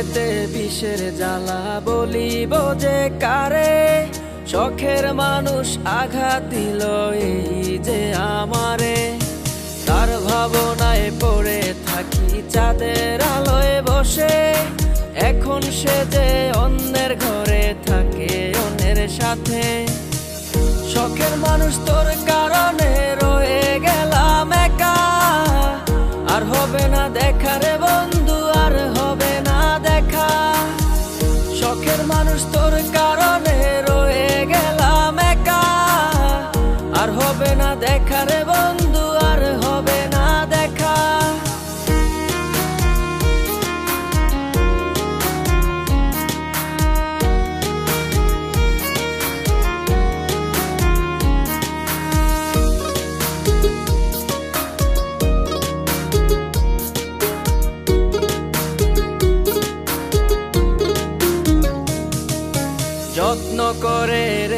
কিসের জ্বালা বলিব যে কারে? শখের মানুষ আঘাত দিল এই যে আমারে। তার ভাবনায় পড়ে থাকি চাঁদের আলোয় বসে। এখন সে যে অন্যের ঘরে থাকে, অন্যের সাথে। শখের মানুষ তোর কারণে মানুষ তোর কারণে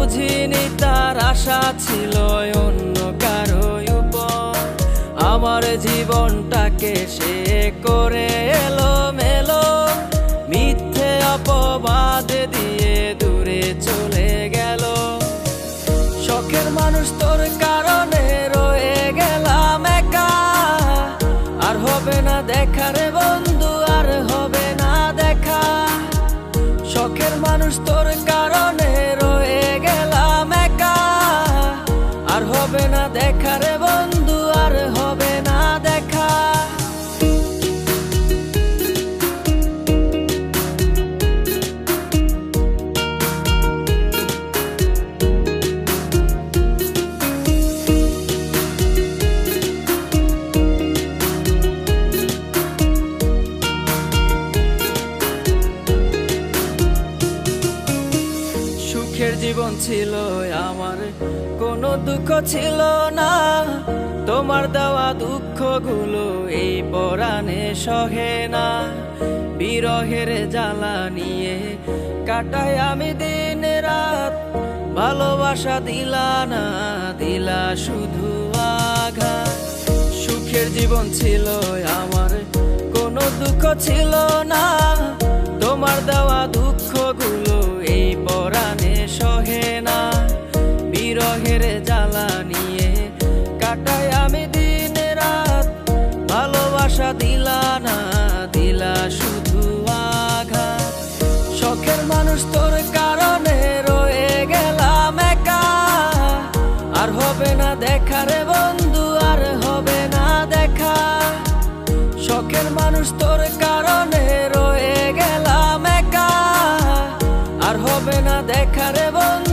বুঝিনি তার আশা ছিল অন্য কারও উপর। আমার জীবনটাকে সে করে এলো মেলো মিথ্যে অপবাদ দিয়ে দূরে চলে গেল। শখের মানুষ তোর কারণে রয়ে গেলাম একা। আর হবে না দেখা রে বন্ধু, আর হবে না দেখা। শখের মানুষ তোর কারণে না জীবন ছিল, আমার কোনো দুঃখ ছিল না। তোমার দেওয়া দুঃখগুলো এই পরাণে সহে না। বিরহের জ্বালা নিয়ে কাটাই আমি দিন রাত। ভালোবাসা দিলা না, দিলা শুধু আঘা সুখের জীবন ছিল, আমার কোনো দুঃখ ছিল না। তোমার দেওয়া দুঃখগুলো এই পরাণে রাগের জ্বালা নিয়ে কাটাই আমি দিন রাত। ভালোবাসা দিলা না দিলা শুধু আঘা শখের মানুষ তোর কারণে রয়ে গেলাম একা। আর হবে না দেখা রে বন্ধু, আর হবে না দেখা। শখের মানুষ তোর কারণে রয়ে গেলাম একা। আর হবে না দেখা রে বন্ধু